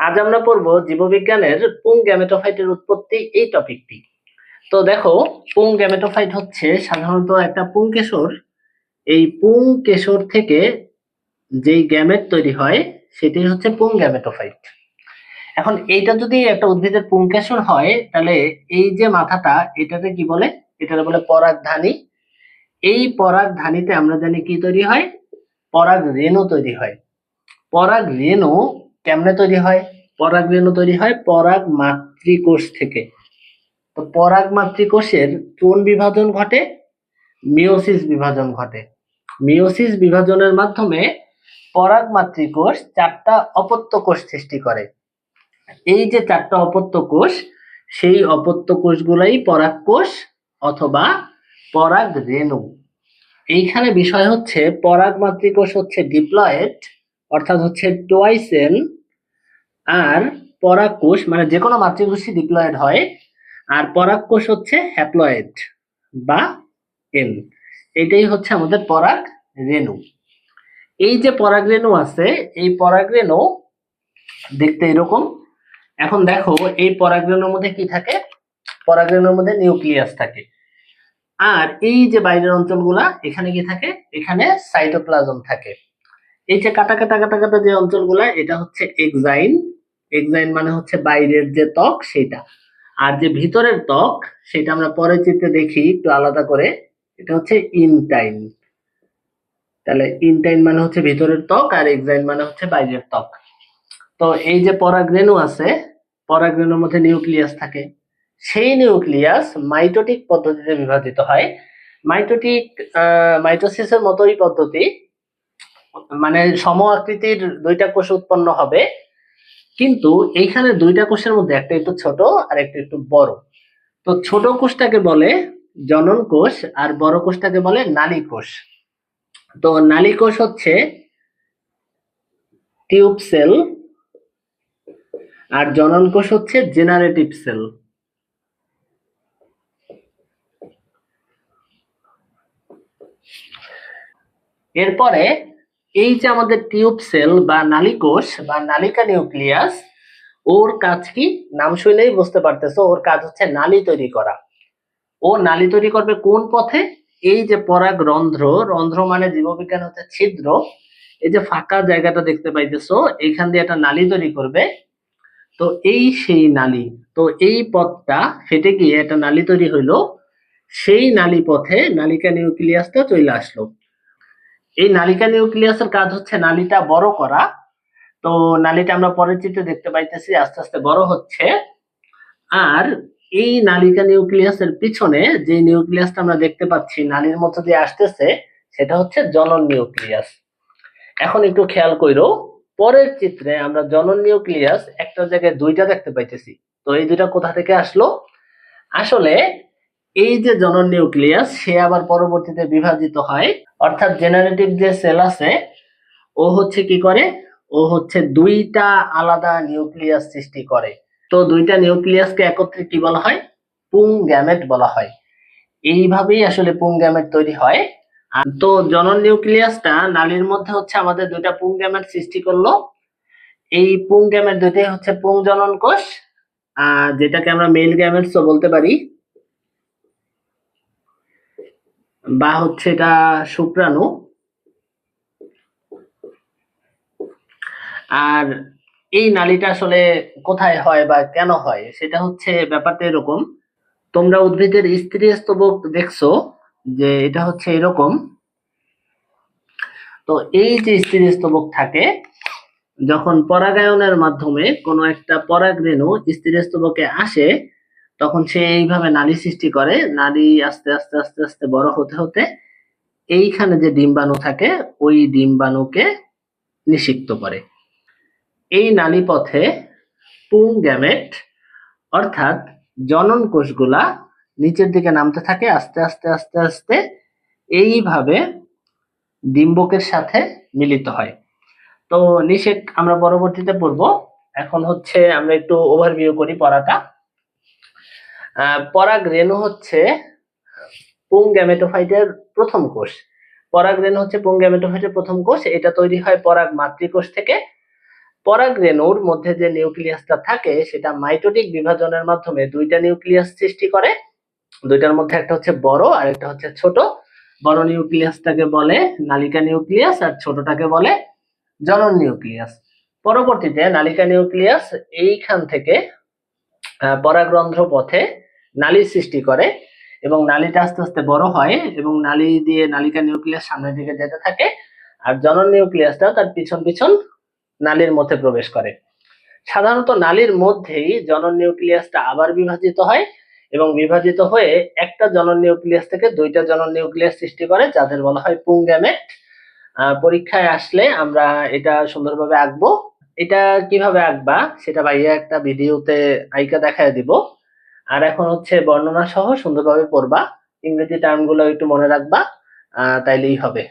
আজ আমরা পড়ব জীববিজ্ঞানের পুং গ্যামেটোফাইটের উৎপত্তি এই টপিকটি। তো দেখো পুং গ্যামেটোফাইট হচ্ছে সাধারণত একটা পুং কেশর। এই পুং কেশর থেকে যেই গ্যামেট তৈরি হয়, সেটি হচ্ছে পুং গ্যামেটোফাইট। এখন এইটা যদি একটা উদ্ভিদের পুং কেশর হয়, তাহলে এই যে মাথাটা, এটাকে কি বলে? এটাতে বলে পরাগধানী এই পরাগধানীতে আমরা জানি কি তৈরি হয়? পরাগ রেণু তৈরি হয়। পরাগ রেণু কেমনে তৈরি হয়? পরাগ রেণু তৈরি হয় পরাগ মাতৃকোষ থেকে। তো পরাগ মাতৃকোষের কোন বিভাজন ঘটে? মিওসিস বিভাজন ঘটে। মিওসিস বিভাজনের মাধ্যমে পরাগ মাতৃকোষ চারটা অপত্য কোষ সৃষ্টি করে। এই যে চারটা অপত্য কোষ, সেই অপত্য কোষগুলাই পরাগ কোষ অথবা পরাগ রেণু। এইখানে বিষয় হচ্ছে পরাগ মাতৃকোষ হচ্ছে ডিপ্লয়েড অর্থাৎ হচ্ছে টোয়াইসেন আর পরাগ কোষ মানে যে কোনো মাতৃকোষই ডিপ্লয়েড হয়, আর পরাগ কোষ হচ্ছে হ্যাপ্লয়েড বা এন। এটাই হচ্ছে আমাদের পরাগ রেণু। এই যে পরাগ রেণু আছে, এই পরাগ রেণু দেখতে এরকম। এখন দেখো, এই পরাগ রেণুর মধ্যে কি থাকে? পরাগ রেণুর মধ্যে নিউক্লিয়াস থাকে। আর এই যে বাইরের অঞ্চলগুলা, এখানে কি থাকে? এখানে সাইটোপ্লাজম থাকে। এই যে কাটা কাটা কাটা কাটা যে অঞ্চলগুলা, এটা হচ্ছে এক্সাইন এক্সাইন মানে হচ্ছে বাইরের যে ত্বক, সেটা। আর যে ভিতরের ত্বক, সেটা আমরা পরে চিত্রে দেখি একটু আলাদা করে, এটা হচ্ছে ইনটাইন তাহলে ইনটাইন মানে হচ্ছে ভিতরের ত্বক আর এক্সাইন মানে হচ্ছে বাইরের ত্বক। তো এই যে পরাগরেণু আছে, পরাগরেণুর মধ্যে নিউক্লিয়াস থাকে। সেই নিউক্লিয়াস মাইটোটিক পদ্ধতিতে বিভাজিত হয়। মাইটোটিক মাইটোসিসের মতোই পদ্ধতি মানে সম আকৃতির দুইটা কোষ উৎপন্ন হবে, কিন্তু এইখানে দুইটা কোষের মধ্যে একটা একটু ছোট আর একটা একটু বড়। তো ছোট কোষটাকে বলে জনন কোষ আর বড় কোষটাকে বলে নালী কোষ। তো নালী কোষ হচ্ছে টিউব সেল আর জনন কোষ হচ্ছে জেনারেটিভ সেল। এরপরে এই যে আমাদের টিউব সেল বা নালিকোষ বা নালিকা নিউক্লিয়াস, ওর কাজ কি? নাম শুনেই বুঝতে পারতেছো, ওর কাজ হচ্ছে নালী তৈরি করা। ও নালী তৈরি করবে কোন পথে? এই যে পরাগ রন্ধ্র রন্ধ্র মানে জীববিজ্ঞান হচ্ছে ছিদ্র। এই যে ফাঁকা জায়গাটা দেখতে পাইতেছো এইখান দিয়ে একটা নালী তৈরি করবে। তো এই সেই নালী, তো এই পথটা ফেটে গিয়ে একটা নালী তৈরি হইল। সেই নালী পথে নালিকা নিউক্লিয়াসটা চলে আসলো। এই নালিকা নিউক্লিয়াসের কাজ হচ্ছে নালিটা বড় করা। তো নালিটা আমরা পরের চিত্রে দেখতে পাইতেছি, আস্তে আস্তে বড় হচ্ছে। আর এই নালিকা নিউক্লিয়াসের পিছনে যে নিউক্লিয়াসটা আমরা দেখতে পাচ্ছি, নালীর মধ্যে দিয়ে আসতেছে, সেটা হচ্ছে জনন নিউক্লিয়াস। এখন একটু খেয়াল কইরো, পরের চিত্রে আমরা জনন নিউক্লিয়াস একটা জায়গায় দুইটা দেখতে পাইতেছি। তো এই দুইটা কোথা থেকে আসলো? আসলে এই যে জনন নিউক্লিয়াস সে আবার পরবর্তীতে বিভাজিত হয়। অর্থাৎ জেনারেটিভ যে সেল আছে, ও হচ্ছে কি করে? ও হচ্ছে দুইটা আলাদা নিউক্লিয়াস সৃষ্টি করে। তো দুইটা নিউক্লিয়াসকে একত্রে কি বলা হয়? পুং গ্যামেট বলা হয়। এইভাবেই আসলে পুং গ্যামেট তৈরি হয়। তো জনন নিউক্লিয়াসটা নালীর মধ্যে হচ্ছে আমাদের দুইটা পুং গ্যামেট সৃষ্টি করল। এই পুং গ্যামেট দুইটাই হচ্ছে পুং জনন কোষ যেটাকে আমরা মেল গ্যামেটসও বলতে পারি। বা হচ্ছে এটা শুক্রাণু আর এই নালীটা আসলে কোথায় হয় বা কেন হয়, সেটা হচ্ছে ব্যাপারটা এরকম। তোমরা উদ্ভিদের স্ত্রী স্তবক দেখছ যে এটা হচ্ছে এরকম। তো এই যে স্ত্রী স্তবক থাকে, যখন পরাগায়নের মাধ্যমে কোনো একটা পরাগরেণু স্ত্রী স্তবকে আসে তখন সে এইভাবে নালী সৃষ্টি করে, নারী আস্তে আস্তে আস্তে আস্তে বড় হতে হতে এইখানে যে ডিম্বাণু থাকে, ওই ডিম্বাণুকে নিষিক্ত করে। এই নালী পথে পুং গ্যামেট, অর্থাৎ জনন কোষগুলা নিচের দিকে নামতে থাকে, আস্তে আস্তে আস্তে আস্তে এইভাবে ডিম্বকের সাথে মিলিত হয়। তো নিষেক আমরা পরবর্তীতে পড়ব। এখন হচ্ছে আমরা একটু ওভারভিউ করি পড়াটা। পরাগ রেণু হচ্ছে পুং গ্যামেটোফাইটের প্রথম কোষ। পরাগ রেণু হচ্ছে পুং গ্যামেটোফাইটের প্রথম কোষ, এটা তৈরি হয় পরাগ মাতৃকোষ থেকে। পরাগ রেণুর মধ্যে যে নিউক্লিয়াসটা থাকে, সেটা মাইটোটিক বিভাজনের মাধ্যমে দুইটা নিউক্লিয়াস সৃষ্টি করে। দুইটার মধ্যে একটা হচ্ছে বড়, আর একটা হচ্ছে ছোট। বড় নিউক্লিয়াসটাকে বলে নালিকা নিউক্লিয়াস, আর ছোটটাকে বলে জনন নিউক্লিয়াস। পরবর্তীতে নালিকা নিউক্লিয়াস এইখান থেকে আহ, পরাগরন্ধ্র পথে নালী সৃষ্টি করে এবং নালীটা আস্তে আস্তে বড় হয় এবং নালী দিয়ে নালিকা নিউক্লিয়াস সামনের দিকে যেতে থাকে আর জনন নিউক্লিয়াসটা তার পিছন পিছন নালীর মধ্যে প্রবেশ করে। সাধারণত নালীর মধ্যেই জনন নিউক্লিয়াসটা আবার বিভাজিত হয় এবং বিভাজিত হয়ে একটা জনন নিউক্লিয়াস থেকে দুইটা জনন নিউক্লিয়াস সৃষ্টি করে যাদের বলা হয় পুংগ্যামেট পরীক্ষায় আসলে আমরা এটা সুন্দরভাবে আঁকবো। এটা কীভাবে আঁকবা সেটা ভাইয়া একটা ভিডিওতে আইকা দেখায় দিব। আর এখন হচ্ছে বর্ণনা সহ সুন্দরভাবে পড়বা। ইংরেজি টার্মগুলো একটু মনে রাখবা তাইলেই হবে।